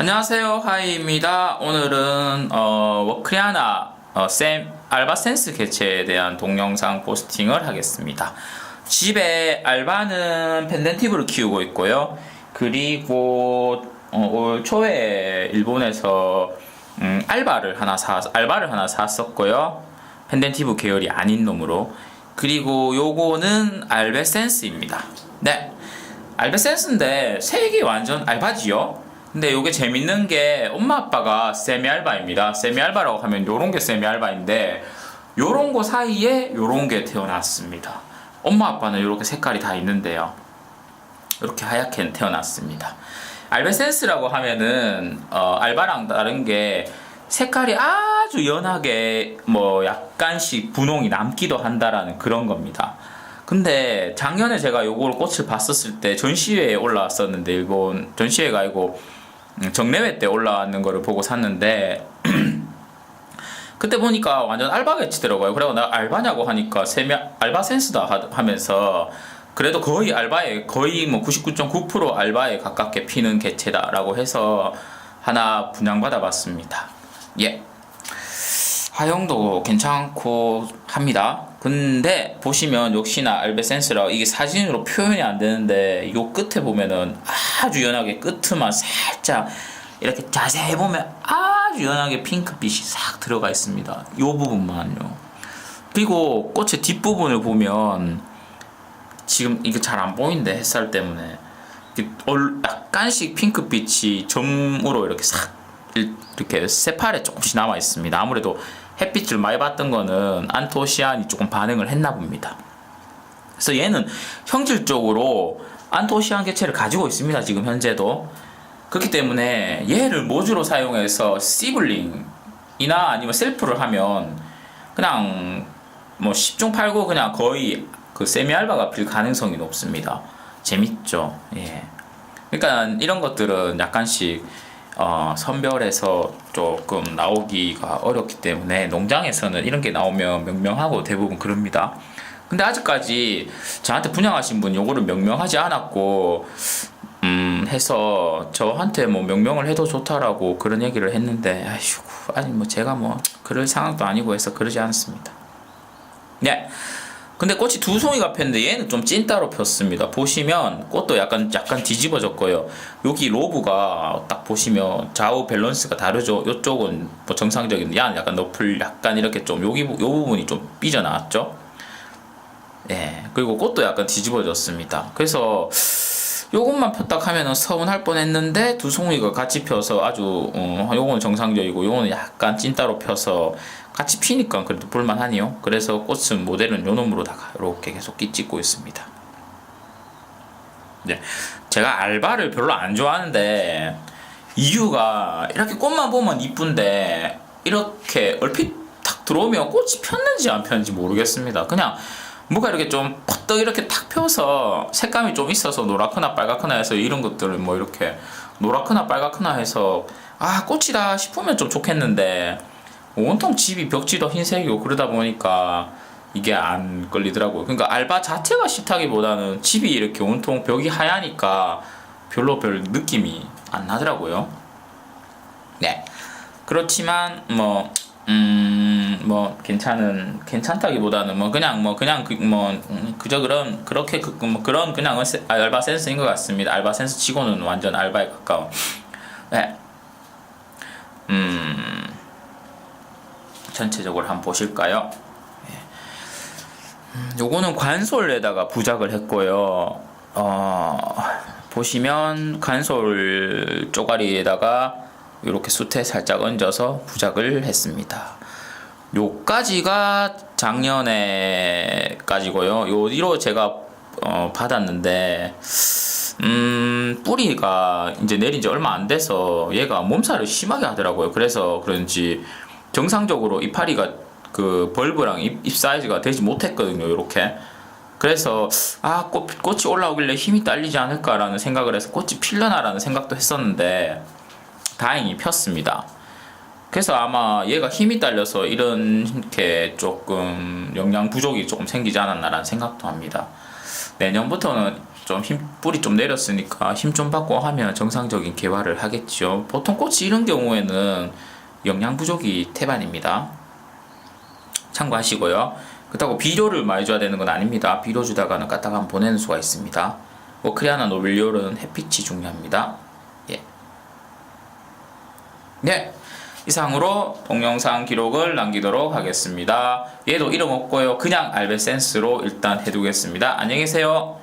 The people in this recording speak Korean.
안녕하세요 하이입니다. 오늘은 어, 워크리아나 어, 쌤 알바센스 개최에 대한 동영상 포스팅을 하겠습니다. 집에 알바는 펜덴티브를 키우고 있고요. 그리고 어, 올 초에 일본에서 음, 알바를 하나 사 알바를 하나 샀었고요. 펜덴티브 계열이 아닌 놈으로. 그리고 요거는 알베센스입니다. 네. 알베센스인데 색이 완전 알바지요 근데 요게 재밌는 게 엄마 아빠가 세미 알바입니다. 세미 알바라고 하면 요런 게 세미 알바인데 요런 거 사이에 요런 게 태어났습니다. 엄마 아빠는 요렇게 색깔이 다 있는데요. 이렇게 하얗게 태어났습니다. 알베센스라고 하면은 어, 알바랑 다른 게 색깔이 아주 연하게 뭐 약간씩 분홍이 남기도 한다라는 그런 겁니다. 근데 작년에 제가 요걸 꽃을 봤었을 때 전시회에 올라왔었는데 일본 전시회가 아니고 음, 정례회 때 올라왔는 거를 보고 샀는데 그때 보니까 완전 알바게 치더라고요. 그리고 나 알바냐고 하니까 세미 알바 센스다 하- 하면서 그래도 거의 알바에 거의 뭐 99.9% 알바에 가깝게 피는 개체다라고 해서 하나 분양받아 봤습니다. 예. 화형도 괜찮고 합니다. 근데 보시면 역시나 알베센스라 이게 사진으로 표현이 안 되는데 요 끝에 보면은 아주 연하게 끝만 살짝 이렇게 자세히 보면 아주 연하게 핑크빛이 싹 들어가 있습니다. 요 부분만요. 그리고 꽃의 뒷부분을 보면 지금 이게 잘 안 보이는데 햇살 때문에 약간씩 핑크빛이 점으로 이렇게 싹 이렇게 새파래 조금씩 남아 있습니다. 아무래도 햇빛을 많이 받던 거는 안토시안이 조금 반응을 했나 봅니다. 그래서 얘는 형질적으로 안토시안 개체를 가지고 있습니다. 지금 현재도. 그렇기 때문에 얘를 모주로 사용해서 시블링이나 아니면 셀프를 하면 그냥 뭐 10중 8구 그냥 거의 그 세미 알바가 필 가능성이 높습니다. 재밌죠. 예. 그러니까 이런 것들은 약간씩 어, 선별해서 조금 나오기가 어렵기 때문에 농장에서는 이런 게 나오면 명명하고 대부분 그럽니다. 근데 아직까지 저한테 분양하신 분 요거를 명명하지 않았고 음 해서 저한테 뭐 명명을 해도 좋다라고 그런 얘기를 했는데 아이고 아니 뭐 제가 뭐 그럴 상황도 아니고 해서 그러지 않습니다. 네. 근데 꽃이 두 송이가 폈는데 얘는 좀 찐따로 폈습니다. 보시면 꽃도 약간 약간 뒤집어졌고요. 여기 로브가 딱 보시면 좌우 밸런스가 다르죠. 이쪽은 뭐 정상적인 얘는 약간 너플 약간 이렇게 좀 여기 부- 요 부분이 좀 삐져 나왔죠. 예. 그리고 꽃도 약간 뒤집어졌습니다. 그래서 요것만 폈다 하면은 서운할 뻔했는데 두 송이가 같이 펴서 아주 어, 요거는 정상적이고 요거는 약간 찐따로 펴서 같이 피니까 그래도 볼만하네요. 그래서 꽃은 모델은 요 놈으로다가 이렇게 계속 끼 찍고 있습니다. 네, 제가 알바를 별로 안 좋아하는데 이유가 이렇게 꽃만 보면 이쁜데 이렇게 얼핏 탁 들어오면 꽃이 폈는지 안 폈는지 모르겠습니다. 그냥 뭐가 이렇게 좀 퍼뜩 이렇게 탁 펴서 색감이 좀 있어서 노랗거나 빨갛거나 해서 이런 것들을 뭐 이렇게 노랗거나 빨갛거나 해서 아 꽃이다 싶으면 좀 좋겠는데 온통 집이 벽지도 흰색이고 그러다 보니까 이게 안 걸리더라고요. 그러니까 알바 자체가 싫다기보다는 집이 이렇게 온통 벽이 하얘니까 별로 별 느낌이 안 나더라고요. 네. 그렇지만 뭐 음, 뭐 괜찮은 괜찮다기보다는 뭐 그냥 뭐 그냥 그, 뭐 음, 그저 그런 그렇게 그, 뭐 그런 그냥 세- 알바 센스인 것 같습니다. 알바 센스 치고는 완전 알바에 가까운. 네. 음. 전체적으로 한번 보실까요? 예. 음, 요거는 관솔에다가 부작을 했고요. 어, 보시면 관솔 쪼가리에다가 이렇게 숯에 살짝 얹어서 부작을 했습니다. 요까지가 작년에까지고요. 요 뒤로 제가 어, 받았는데 음, 뿌리가 이제 내린 지 얼마 안 돼서 얘가 몸살을 심하게 하더라고요. 그래서 그런지 정상적으로 이파리가 그 벌브랑 잎, 잎 사이즈가 되지 못했거든요. 이렇게. 그래서 아 꽃, 꽃이 올라오길래 힘이 딸리지 않을까라는 생각을 해서 꽃이 필려나라는 생각도 했었는데 다행히 폈습니다. 그래서 아마 얘가 힘이 딸려서 이렇게 조금 영양 부족이 조금 생기지 않았나라는 생각도 합니다. 내년부터는 좀 힘, 뿌리 좀 내렸으니까 힘 좀 받고 하면 정상적인 개화를 하겠죠. 보통 꽃이 이런 경우에는 영양 부족이 태반입니다. 참고하시고요. 그렇다고 비료를 많이 줘야 되는 건 아닙니다. 비료 주다가는 까딱한 보내는 수가 있습니다. 워크리아나 노빌리올은 햇빛이 중요합니다. 예. 네. 이상으로 동영상 기록을 남기도록 하겠습니다. 얘도 이름 없고요. 그냥 알베센스로 일단 해두겠습니다. 안녕히 계세요.